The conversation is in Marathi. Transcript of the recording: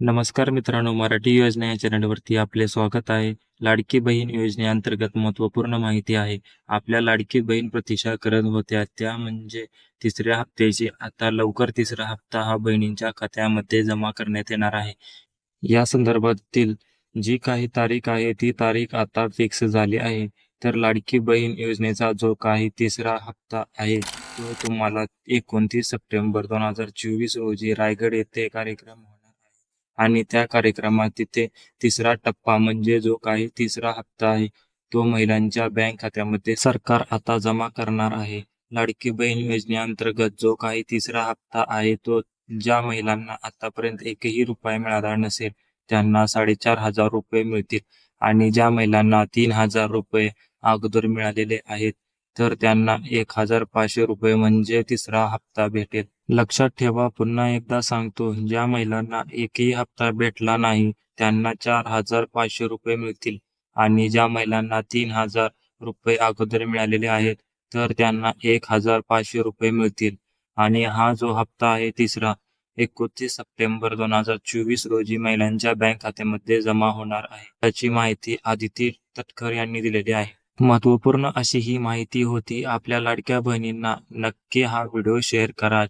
नमस्कार मित्रांनो मराठी योजना या चॅनलवरती आपले स्वागत आहे. लाडकी बहीण योजनेअंतर्गत महत्त्वपूर्ण माहिती आहे. आपल्या लाडकी बहीण प्रतीक्षा करत होत्या. त्या म्हणजे तिसऱ्या हप्त्याची आता लवकर तिसरा हप्ता हा बहिणींच्या खात्यामध्ये जमा करण्यात येणार आहे. या संदर्भातील जी काही तारीख आहे ती तारीख आता फिक्स झाली आहे. तर लाडकी बहीण योजनेचा जो काही तिसरा हप्ता आहे तो तुम्हाला एकोणतीस सप्टेंबर दोन हजार चोवीस रोजी रायगड येथे कार्यक्रम आणि त्या कार्यक्रमात तिथे तिसरा टप्पा म्हणजे जो काही तिसरा हप्ता आहे तो महिलांच्या बँक खात्यामध्ये सरकार आता जमा करणार आहे. लाडकी बहीण योजनेअंतर्गत जो काही तिसरा हप्ता आहे तो ज्या महिलांना आतापर्यंत एकही रुपया मिळाला नसेल त्यांना साडेचार हजार रुपये मिळतील. आणि ज्या महिलांना तीन हजार रुपये अगोदर मिळालेले आहेत तर त्यांना एक हजार पाचशे रुपये म्हणजे तिसरा हप्ता भेटेल. लक्षात ठेवा पुन्हा एकदा सांगतो ज्या महिलांना एकही हप्ता भेटला नाही त्यांना चार हजार पाचशे रुपये मिळतील आणि ज्या महिलांना तीन हजार रुपये अगोदर मिळालेले आहेत तर त्यांना एक हजार पाचशे रुपये मिळतील. आणि हा जो हप्ता आहे तिसरा एकोणतीस सप्टेंबर दोन हजार चोवीस रोजी महिलांच्या बँक खात्यामध्ये जमा होणार आहे. त्याची माहिती आदिती तटकर यांनी दिलेली आहे. महत्त्वपूर्ण अशी ही माहिती होती. आपल्या लाडक्या बहिणींना नक्की हा व्हिडिओ शेअर करा.